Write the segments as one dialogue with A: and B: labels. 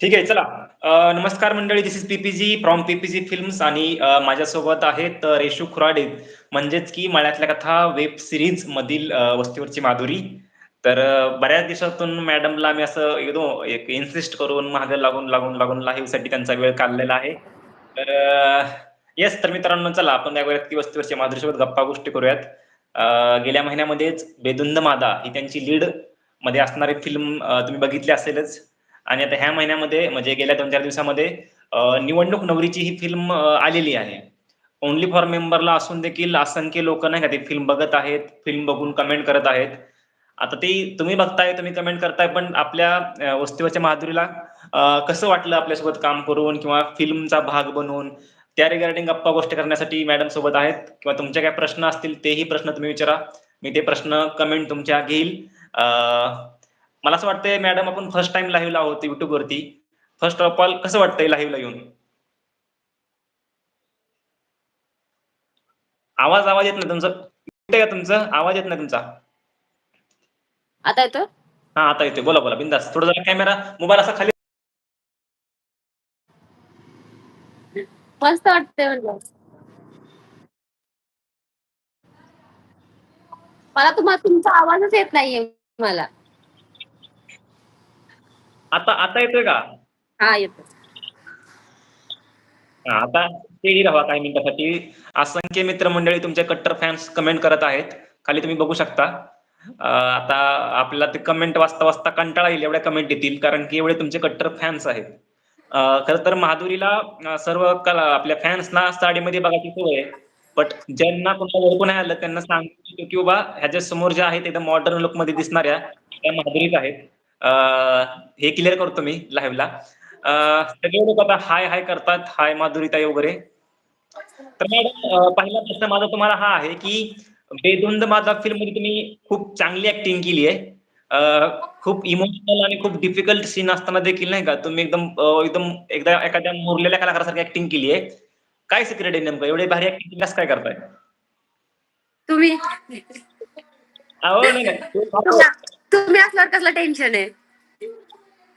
A: ठीक आहे चला. नमस्कार मंडळी this is PPG from PPG films आणि माझ्यासोबत आहेत रेशू खुराडे. म्हणजेच की मळ्यातल्या कथा वेब सिरीज मधील वस्तीवरची माधुरी. तर बऱ्याच दिवसातून मॅडमला मी असं एकदम एक इन्सिस्ट करून मागे लागून लागून लागून लाईव्ह त्यांचा वेळ काढलेला आहे. तर येस तर मित्रांनो चला आपण या की वस्तीवरची माधुरीसोबत गप्पा गोष्टी करूयात. गेल्या महिन्यामध्येच बेदुंद मादा ही त्यांची लीडमध्ये असणारी फिल्म तुम्ही बघितली असेलच. आणि आता ह्या महिन्यामध्ये म्हणजे गेल्या दोन चार दिवसामध्ये निवडणूक नवरीची ही फिल्म आलेली आहे. ओन्ली फॉर मेंबरला असून देखील असंख्य लोक नाही का ते फिल्म बघत आहेत फिल्म बघून कमेंट करत आहेत. आता ती तुम्ही बघताय तुम्ही कमेंट करताय पण आपल्या वस्तीवरच्या माधुरीला कसं वाटलं आपल्यासोबत काम करून किंवा फिल्मचा भाग बनवून त्या रिगार्डिंग गप्पा गोष्टी करण्यासाठी मॅडम सोबत आहेत. किंवा तुमच्या काय प्रश्न असतील तेही प्रश्न तुम्ही विचारा. मी ते प्रश्न कमेंट तुमच्या घेईल. मला असं वाटतंय मॅडम आपण फर्स्ट टाइम लाईव्हला आहोत युट्यूब वरती. फर्स्ट ऑफ ऑल कसं वाटतंय लाईव्हला येऊन? आवाज आवाज येत नाही तुमचं. का तुमचं? आवाज येत नाही तुमचा.
B: आता येतोय?
A: हा आता येतोय. बोला बोला. बिंदास. थोडं जरा कॅमेरा मोबाईल असा खाली
B: मस्त वाटतंय म्हणलं. मला तुम्हाला तुमचा आवाजच येत नाहीये मला.
A: आता आता येतोय का?
B: हा येतो
A: आता तेही राहा काही मिनिटासाठी. असंख्य मित्रमंडळी तुमचे कट्टर फॅन्स कमेंट करत आहेत. खाली तुम्ही बघू शकता. आता आपल्याला ते कमेंट वाचता वाचता कंटाळा येईल एवढ्या कमेंट येतील. कारण की एवढे तुमचे कट्टर फॅन्स आहेत. खरं तर माधुरीला सर्व कला आपल्या फॅन्सना साडीमध्ये बघायची सवय आहे. बट ज्यांना कोणाला ओळखून आलं त्यांना सांगतो की बाबा ह्याच्या समोर ज्या आहेत एकदम मॉडर्न लुकमध्ये दिसणाऱ्या त्या माधुरीच आहेत. हे क्लिअर करतो मी लाईव्हला सगळे लोक आता हाय हाय करतात. हाय माधुरीताई वगैरे. तर मॅडम पहिला प्रश्न माझा तुम्हाला हा आहे की बेधुंद माझा फिल्ममध्ये तुम्ही खूप चांगली ऍक्टिंग केली आहे. खूप इमोशनल आणि खूप डिफिकल्ट सीन असताना देखील नाही का तुम्ही एकदम एकदम एकदा एखाद्या मुरलेल्या कलाकारासारखी ऍक्टिंग केली आहे. काय सिक्रेट आहे नेमकं? एवढे भारी ऍक्टिंग कसं काय करताय?
B: तुम्ही? तुम्ही असल्यावर कसलं टेन्शन आहे?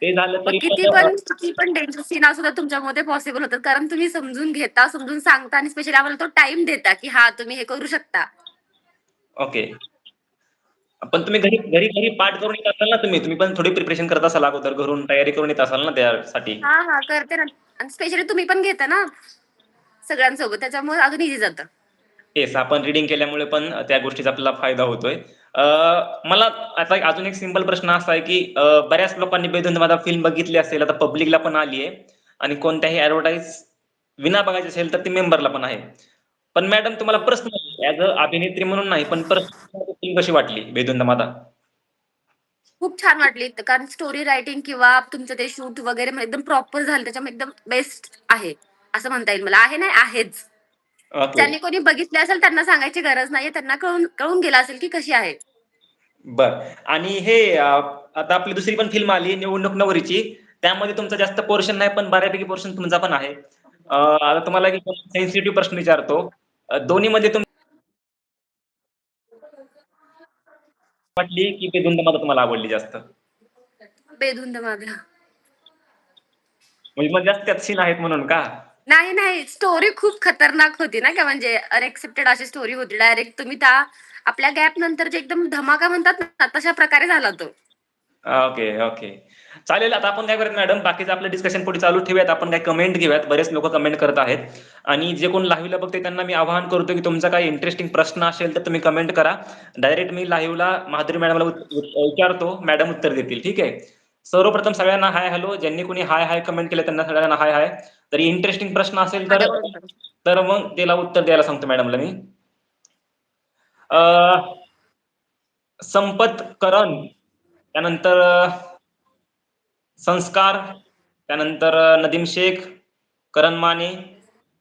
A: ते झालं
B: मग
A: तरी
B: किती पण किती पण डेंजर सीन असू तर तुमच्यामध्ये पॉसिबल होतात. कारण तुम्ही समजून घेता समजून सांगता आणि स्पेशली आम्हाला तो टाइम देता की हा तुम्ही हे करू शकता.
A: ओके पण तुम्ही घरी घरी घरी पाठ करून येत असाल ना तुम्ही तुम्ही पण थोडी प्रिपरेशन करत असाल अगोदर घरून तयारी करून येत असाल ना त्यासाठी?
B: हा हा करते ना. आणि स्पेशली तुम्ही पण घेता ना सगळ्यांसोबत. त्याच्यामुळे अजून इझी जातं.
A: येस आपण रिडिंग केल्यामुळे पण त्या गोष्टीचा आपल्याला फायदा होतोय. मला आता अजून एक सिंपल प्रश्न असा आहे की बऱ्याच लोकांनी बेधुंद माझा फिल्म बघितली असेल आता पब्लिकला पण आली आहे. आणि कोणत्याही ऍडव्हर्टाईज विना बघायची असेल तर ती मेंबरला पण आहे. पण मॅडम तुम्हाला प्रश्न ऍज अ अभिनेत्री म्हणून नाही पण फिल्म कशी वाटली बेधुंद माता
B: खूप छान वाटली. कारण स्टोरी रायटिंग किंवा तुमचं ते शूट वगैरे एकदम प्रॉपर झालं त्याच्यामुळे एकदम बेस्ट आहे असं म्हणता येईल मला. आहे नाही आहेच.
A: ओके
B: ज्यांनी कोणी बघितले असेल त्यांना सांगायची गरज नाहीये. त्यांना कळून कळून गेला असेल की कशी आहे.
A: बर. आणि हे अं, आता आपली दुसरी पण फिल्म आली निवडणूक नवरीची. त्यामध्ये तुमचं जास्त पोर्शन नाही पण बऱ्यापैकी पोर्शन तुमचा पण आहे. अं, आता तुम्हाला एक सेन्सिटिव्ह प्रश्न विचारतो. अं, दोन्हीमध्ये तुम वाटली की ते धुंद मला तुम्हाला आवडली जास्त?
B: बेधुंद माझा
A: म्हणजे मग जास्त त्यात सीन आहेत म्हणून का?
B: नाही नाही. स्टोरी खूप खतरनाक होती ना का म्हणजे अनएक्सेप्टेड अशी स्टोरी होती. डायरेक्ट तुम्ही त्या आपल्या गॅप नंतर जे एकदम धमाका म्हणतात ना तशा प्रकारे झाला तो.
A: ओके ओके चालेल आता आपण काय करूयात मॅडम बाकीचं आपलं डिस्कशन पुढे चालू ठेवूयात. आपण काय कमेंट घेऊयात. बरेच लोक कमेंट करत आहेत. आणि जे कोण लाईव्हला बघते त्यांना मी आवाहन करतो की तुमचा काही इंटरेस्टिंग प्रश्न असेल तर तुम्ही कमेंट करा. डायरेक्ट मी लाईव्हला माधुरी मॅडमला विचारतो. मॅडम उत्तर देतील. ठीक आहे? सर्वप्रथम सगळ्यांना हाय हॅलो ज्यांनी कोणी हाय हाय कमेंट केले त्यांना सगळ्यांना हाय हाय तरी इंटरेस्टिंग प्रश्न असेल तर तर मग त्याला उत्तर द्यायला सांगतो मॅडमला मी. अं, संपत करण त्यानंतर संस्कार त्यानंतर नदीम शेख करण माने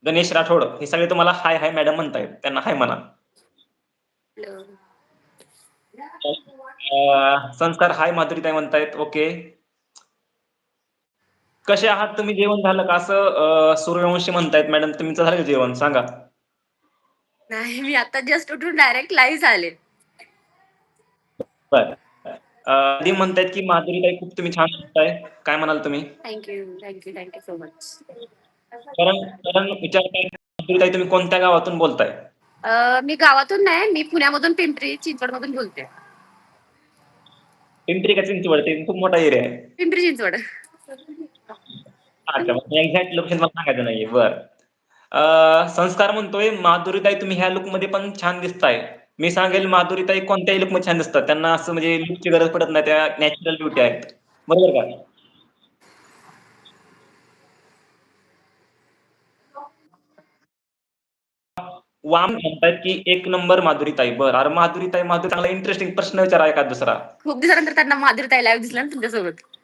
A: गणेश राठोड हे सगळे तुम्हाला हाय हाय मॅडम म्हणतायत. त्यांना हाय म्हणा. संस्कार हाय माधुरीताई म्हणतायत. ओके. कसे आहात तुम्ही जेवण झालं का? असं सूर्यवंशी म्हणतायत मॅडम तुमचं झालं का जेवण? सांगा.
B: नाही मी आता जस्ट उठून डायरेक्ट लाईव्ह झाले.
A: बर आधी म्हणतायत की माधुरीताई खूप तुम्ही छान दिसताय. काय म्हणाल तुम्ही?
B: Thank you thank you thank you so much
A: कारण कारण विचारताय तुम्ही कोणत्या गावातून बोलताय?
B: मी गावातून नाही मी पुण्यामधून पिंपरी चिंचवड मधून बोलते.
A: पिंपरी का चिंचवड? ते खूप मोठा एरिया आहे.
B: पिंपरी चिंचवड.
A: अच्छा एक्झॅक्ट लोकेशन मला सांगायचं नाहीये. बर. अं, संस्कार म्हणतोय माधुरीताई तुम्ही ह्या लुकमध्ये पण छान दिसताय. मी सांगेल माधुरीताई कोणत्याही लुकमध्ये छान दिसतात. त्यांना असं म्हणजे लुकची गरज पडत नाही त्या नॅचरल ब्युटी आहेत. बरोबर का? वाम म्हणतायत की एक नंबर माधुरीताई. बर अरे माधुरीताई माधुरी चांगला इंटरेस्टिंग प्रश्न विचारा एखाद दुसरा.
B: खूप दिवसानंतर त्यांना माधुरी ताई लाईव्ह दिसला ना तुमच्यासोबत.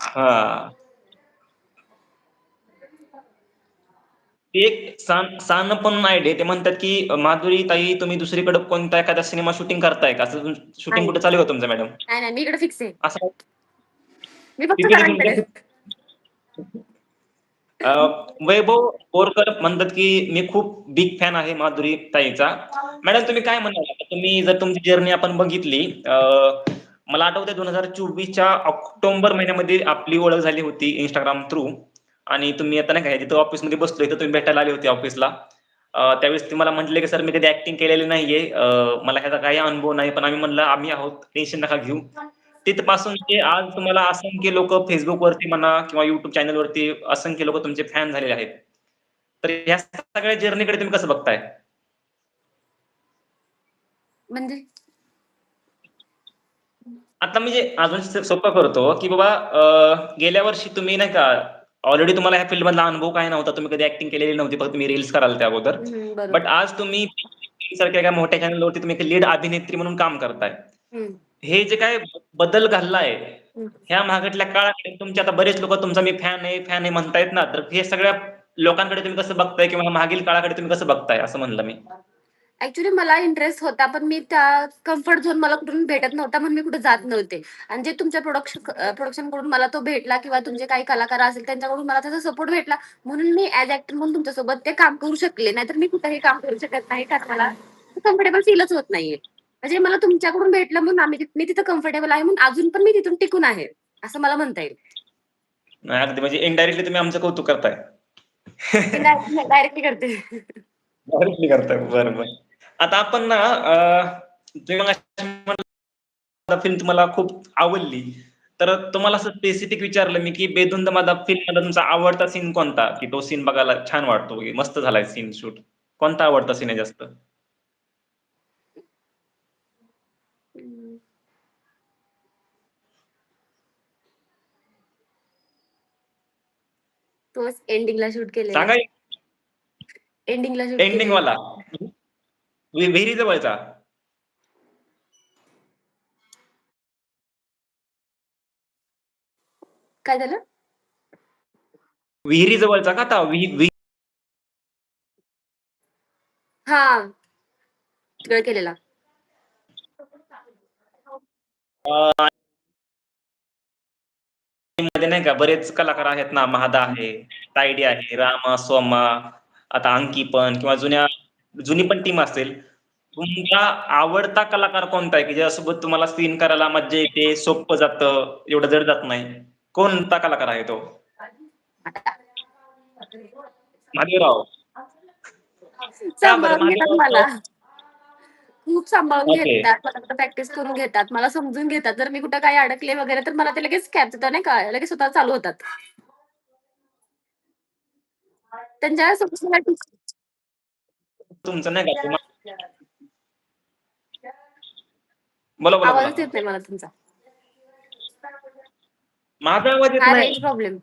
A: हा. एक सान सान पण आयडिया ते म्हणतात की माधुरी ताई तुम्ही दुसरीकडे कोणता एखादा सिनेमा शूटिंग करताय का? असं शूटिंग
B: नाही.
A: कुठे चालू आहे तुमचं मॅडम
B: नाही नाही मी इकडे फिक्स आहे.
A: असं
B: मी फक्त
A: किती
B: सरांकडे
A: मिनिटं? अं, वैभव बोरकर म्हणतात की मी खूप बिग फॅन आहे माधुरी ताईचा. मॅडम तुम्ही काय म्हणाल? आता तुम्ही जर तुमची जर्नी आपण बघितली अं, मला आठवतंय दोन हजार चोवीसच्या ऑक्टोबर महिन्यामध्ये आपली ओळख झाली होती इंस्टाग्राम थ्रू आणि तुम्ही आता नाही काय तिथं ऑफिसमध्ये बसलो इथं तुम्ही भेटायला आले होते ऑफिसला त्यावेळेस ते मला म्हटले की सर मी कधी ऍक्टिंग केलेली नाहीये. मला ह्याचा काही अनुभव नाही पण आम्ही म्हणलं आम्ही आहोत. टेन्शन नका घेऊ. तिथपासून ते आज तुम्हाला असंख्य लोक फेसबुक वरती म्हणा किंवा युट्यूब चॅनलवरती असंख्य लोक तुमचे फॅन झालेले आहेत. तर ह्या सगळ्या जर्नीकडे तुम्ही कसं बघताय?
B: म्हणजे?
A: आता म्हणजे अजून स- सोपं करतो की बाबा अं, गेल्या वर्षी तुम्ही नाही का ऑलरेडी तुम्हाला ह्या फील्ड मधला अनुभव काय नव्हता. तुम्ही कधी ऍक्टिंग केलेली नव्हती फक्त तुम्ही रील्स कराल त्या अगोदर.
B: बरोबर.
A: बट आज तुम्ही सारख्या एका मोठ्या चॅनलवरती तुम्ही एक लीड अभिनेत्री म्हणून काम करताय. हे जे काय बदल घडलाय. ह्या मागटल्या काळाकडे तुमचे आता बरेच लोक तुमचा मी फॅन आहे फॅन आहे म्हणतायत ना तर हे सगळ्या लोकांकडे तुम्ही कसं बघताय किंवा मागील काळाकडे तुम्ही कसं बघताय असं म्हणलं मी.
B: ऍक्च्युली मला इंटरेस्ट होता पण मी त्या कम्फर्ट झोन मला कुठून भेटत नव्हता म्हणून मी कुठे जात नव्हते. आणि जे तुमच्या प्रोडक्शन प्रोडक्शनकडून मला तो भेटला किंवा तुमचे काही कलाकार असेल त्यांच्याकडून मला त्याचा सपोर्ट भेटला म्हणून मी ऍज ऍक्टर म्हणून तुमच्यासोबत ते काम करू शकले. नाहीतर मी कुठेही काम करू शकत नाही कारण मला कम्फर्टेबल फीलच होत नाहीये. म्हणजे मला तुमच्याकडून भेटलं म्हणून आम्ही मी तिथं कम्फर्टेबल आहे म्हणून अजून पण मी तिथून टिकून आहे असं मला म्हणता येईल.
A: नाही, अगदी. म्हणजे इनडायरेक्टली तुम्ही आमचं कौतुक करताय.
B: डायरेक्टली करते.
A: डायरेक्टली करताय. बरं बरं. आता आपण ना फिल्म तुम्हाला खूप आवडली. तर तुम्हाला असं स्पेसिफिक विचारलं मी की बेधुंद माझा फिल्ममध्ये तुमचा आवडता सीन कोणता? की तो सीन बघायला छान वाटतो मस्त झालाय सीन शूट कोणता आवडता सीन आहे जास्त?
B: तोच एंडिंगला शूट केलेला
A: सांगा
B: एंडिंगला शूट
A: एंडिंग वाला. विहिरी जवळचा
B: काय झालं?
A: विहिरी जवळचा का? आता
B: हा. केलेला.
A: मध्ये नाही का बरेच कलाकार आहेत ना महादा आहे तायडे आहे रामा सोमा आता अंकी पण किंवा जुन्या जुनी पण टीम असेल. तुमचा आवडता कलाकार कोणता आहे? की ज्यासोबत तुम्हाला सीन करायला मज्जा येते सोपं जातं एवढं जड जात नाही? कोणता कलाकार आहे तो.
B: मला. खूप सांभाळून. घेतात प्रॅक्टिस करून घेतात मला समजून घेतात. जर मी कुठं काही अडकले वगैरे तर मला ते लगेच कॅच नाही का? लगेच स्वतः चालू होतात. त्यांच्या
A: तुमचं नाही का तुम्हा- बोला बोला
B: आवाजच
A: बोला.
B: येत नाही मला तुमचा.
A: माझा आवाज येत नाही
B: रेंज प्रॉब्लेम?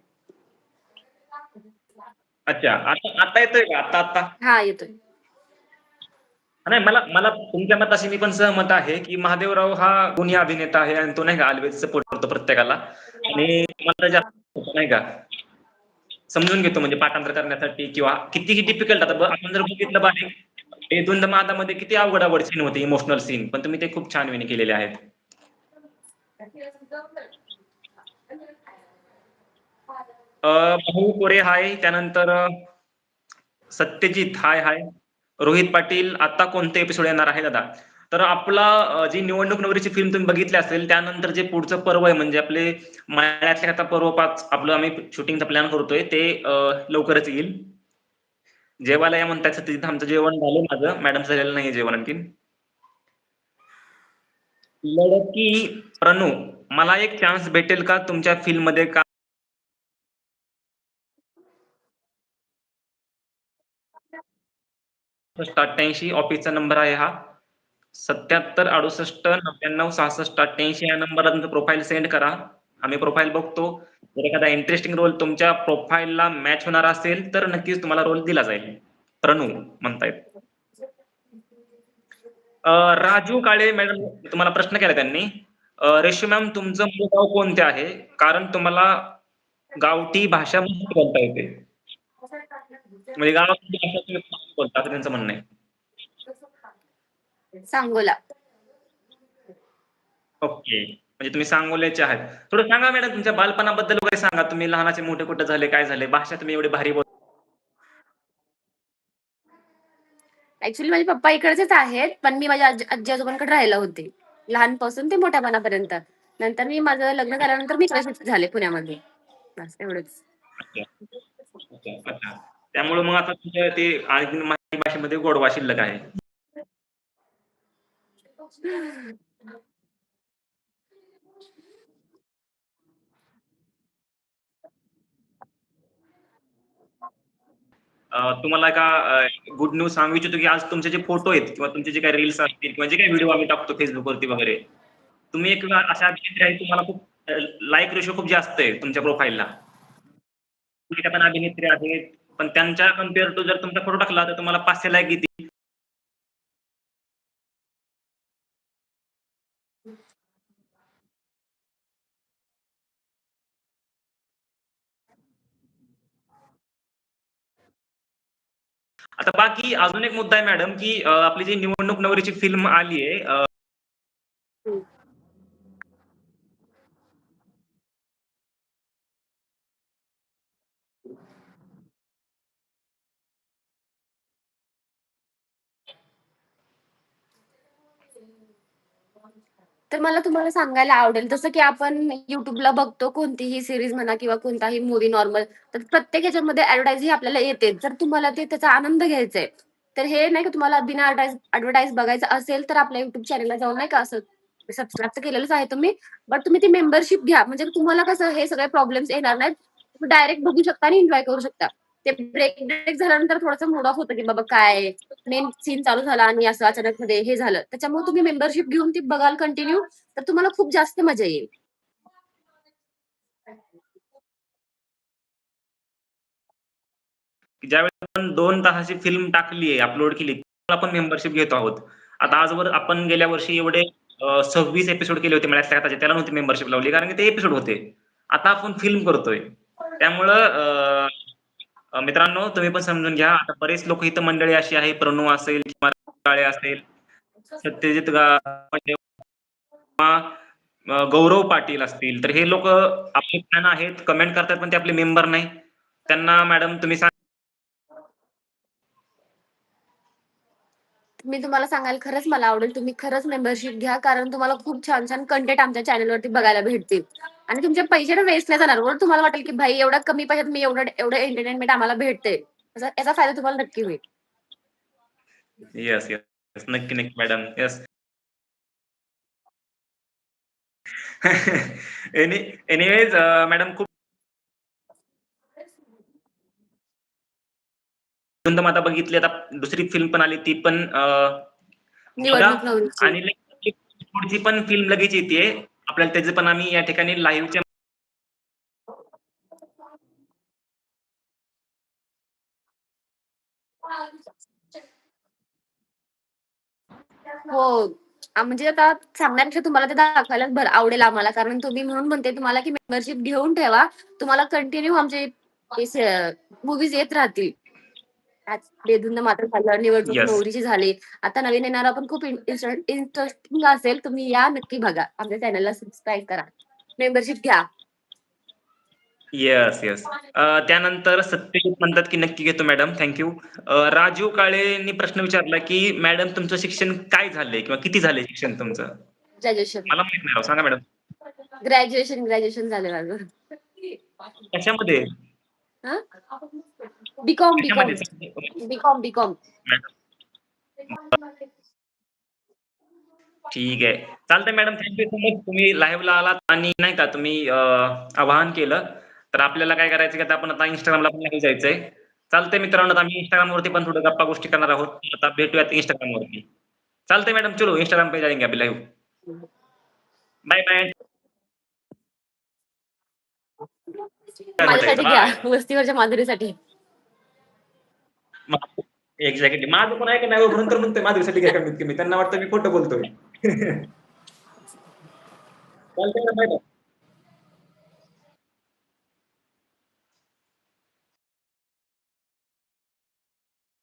A: अच्छा आता आता येतोय का? आता आता.
B: हा येतोय.
A: नाही मला मला तुमच्या मताशी मी पण सहमत आहे की महादेवराव हा गुन्हे अभिनेता आहे आणि तो नाही का ऑलवेज सपोर्ट करतो प्रत्येकाला. आणि मला जास्त नाही का? समजून घेतो म्हणजे पाठांतर करण्यासाठी किंवा कितीही डिफिकल्ट आता ब- आपण जर बघितलं बारीक हे दोन मादामध्ये किती अवघड अवघड सीन होते इमोशनल सीन पण तुम्ही ते खूप छान विने केलेले आहेत. भाऊ कोरे हाय त्यानंतर सत्यजित हाय हाय. रोहित पाटील आता कोणते एपिसोड येणार आहे दादा? तर आपला जी निवडणूक नवरीची फिल्म तुम्ही बघितली असेल त्यानंतर जे पुढचं पर्व आहे म्हणजे आपले माळ्यातल्या आता पर्व पाच आपलं आम्ही शूटिंगचा प्लॅन करतोय ते लवकरच येईल. जेवायला या म्हणताय तिथं आमचं जेवण झालं माझं. मॅडम झालेलं नाही जेवण आणखीन. लडकी प्रणू मला एक चान्स भेटेल का तुमच्या फिल्ममध्ये का अठ्ठ्याऐंशी ऑफिसचा नंबर आहे हा. सत्याहत्तर अडुसष्ट नव्याण्णव सहासष्ट अठ्ठ्याऐंशी या नंबरला तुमचं प्रोफाईल सेंड करा. आम्ही प्रोफाईल बघतो. जर एखादा इंटरेस्टिंग रोल तुमच्या प्रोफाईलला मॅच होणार असेल तर नक्कीच तुम्हाला रोल दिला जाईल. प्रणू म्हणतायत. राजू काळे मॅडम तुम्हाला प्रश्न केला त्यांनी. रेशू मॅम तुमचं मूळ गाव कोणते आहे? कारण तुम्हाला गावठी भाषा बोलता येते. म्हणजे गावाची भाषा तुम्ही मस्त बोलता असं त्यांचं म्हणणं आहे.
B: सांगोला.
A: ओके. म्हणजे तुम्ही सांगोल्याचे आहात. थोडं सांगा मॅडम तुमच्या बालपणाबद्दल वगैरे सांगा. तुम्ही लहानाचे मोठे कुठे झाले काय झाले? भाषा तुम्ही एवढी भारी बोल
B: ऍक्च्युली माझे पप्पा इकडचेच आहेत पण मी माझ्या आजी आजी आजोबांकडे राहायला होते. लहानपासून ते मोठ्यापणापर्यंत. नंतर मी माझं लग्न झाल्यानंतर मी इकडे शिफ्ट झाले पुण्यामध्ये. बस एवढंच.
A: त्यामुळे मग आता तुमच्या ते आणखी मराठी भाषेमध्ये गोडवा शिल्लक आहे. तुम्हाला का गुड न्यूज सांगू इच्छितो की आज तुमचे जे फोटो आहेत किंवा तुमचे जे काही रील्स असतील किंवा जे काही व्हिडिओ आम्ही टाकतो फेसबुकवरती वगैरे तुम्ही एक अशा अभिनेत्री आहे तुम्हाला खूप लाईक रेशो खूप जास्त आहे तुमच्या प्रोफाईलला तुमच्या पण अभिनेत्री आहेत पण त्यांच्या कंपेअर टू जर तुमचा फोटो टाकला तर तुम्हाला पाचशे लाईक येतील. आता बाकी अजून एक मुद्दा आहे मॅडम की आपली जी निवडणूक नवरीची फिल्म आली आहे हो.
B: तर मला तुम्हाला सांगायला आवडेल जसं की आपण युट्यूबला बघतो कोणतीही सिरीज म्हणा किंवा कोणताही मूवी नॉर्मल तर प्रत्येक ह्याच्यामध्ये ऍडव्हर्टाईज ही आपल्याला येते जर तुम्हाला ते त्याचा आनंद घ्यायचा आहे तर हे नाही का तुम्हाला बिना ऍडव्हर्टाईज बघायचं असेल तर आपल्या युट्यूब चॅनलला जाऊन नाही का असं सबस्क्राईब तर केलेलंच आहे तुम्ही बट तुम्ही ती मेंबरशिप घ्या. म्हणजे तुम्हाला कसं हे सगळे प्रॉब्लेम्स येणार नाहीत. तुम्ही डायरेक्ट बघू शकता आणि एन्जॉय करू शकता. ते ब्रेक ब्रेक झाल्यानंतर थोडस मूड ऑफ होतं की बाबा काय मेन सीन चालू झाला आणि असं अचानक मध्ये हे झालं. त्याच्यामुळे तुम्ही मेंबरशिप घेऊन ती बघाल कंटिन्यू तर तुम्हाला खूप जास्त मजा येईल.
A: ज्यावेळेस आपण दोन तासाची फिल्म टाकली आहे अपलोड केली आपण मेंबरशिप घेतो आहोत. आता आजवर आपण गेल्या वर्षी एवढे सव्वीस एपिसोड केले होते मला त्याला नव्हती मेंबरशिप लावली कारण की ते एपिसोड होते. आता आपण फिल्म करतोय. त्यामुळं मित्रांनो तुम्ही पण समजून घ्या. आता बरेच लोक इथं मंडळी अशी आहे प्रणू असेल किंवा काळे असेल सत्यजित किंवा गौरव पाटील असतील. तर हे लोक आपले फॅन आहेत. कमेंट करतात पण ते आपले मेंबर नाही. त्यांना मॅडम तुम्ही सांग
B: मी तुम्हाला सांगायला खरंच मला आवडेल. तुम्ही खरंच मेंबरशिप घ्या. कारण तुम्हाला खूप छान छान कंटेंट आमच्या चॅनलवरती बघायला भेटतील. आणि तुमचे पैसे वेस्ट नाही जाणार. तुम्हाला वाटेल की भाई एवढा कमी पैशात मी एवढं एवढं एंटरटेनमेंट आम्हाला भेटते याचा फायदा तुम्हाला नक्की होईल.
A: येस येस नक्की नक्की madam yes any anyways madam खूप माता बघितली. आता दुसरी फिल्म पण आली. ती पण.
B: नवरीची
A: आणि पुढची पण फिल्म लगेच येते. आपल्याला त्याचे पण आम्ही या ठिकाणी लाईव्हच्या
B: हो. म्हणजे आता सांगण्यापेक्षा तुम्हाला ते दाखवायला भर आवडेल आम्हाला. कारण तुम्ही म्हणून म्हणते तुम्हाला की मेंबरशिप घेऊन ठेवा. तुम्हाला कंटिन्यू आमचे मूवीज येत राहतील. बेधुंद मात्र झालं निवडणूक
A: Yes.
B: नवरीची झाली. आता नवीन येणारा पण खूप इंटरेस्टिंग असेल तुम्ही या नक्की बघा. आमच्या चॅनलला सबस्क्राईब करा. मेंबरशिप घ्या.
A: येस येस त्यानंतर सत्यजित म्हणतात की नक्की घेतो मॅडम थँक्यू राजू काळेंनी प्रश्न विचारला की मॅडम तुमचं शिक्षण काय झालंय किंवा किती झालंय शिक्षण तुमचं?
B: ग्रॅज्युएशन
A: मला माहीत नाही राव, सांगा मॅडम
B: ग्रॅज्युएशन ग्रॅज्युएशन झालं माझं.
A: कशामध्ये?
B: बीकॉम बीकॉम बीकॉम बीकॉम
A: ठीक आहे. चालतंय मॅडम थँक्यू सो मच तुम्ही लाईव्हला आलात आणि नाही का तुम्ही आवाहन केलं. तर आपल्याला काय करायचं की आता आपण आता इंस्टाग्रामला पण live जायचंय. चालतंय मित्रांनो आता आम्ही इंस्टाग्राम वरती पण थोडं गप्पा गोष्टी करणार आहोत. आता भेटूयात इंस्टाग्राम वरती चालतंय मॅडम चलो इंस्टाग्राम पे जाएंगे अभी लाईव्ह बाय बाय
B: माझ्यासाठी घ्या वस्तीवरच्या माधुरीसाठी
A: एक्झॅक्टली माझं पण आहे का नाही म्हणून तर म्हणतोय माझ्यासाठी काय कमीत कमी त्यांना वाटतं मी खोटं बोलतोय. चालतंय ना बाय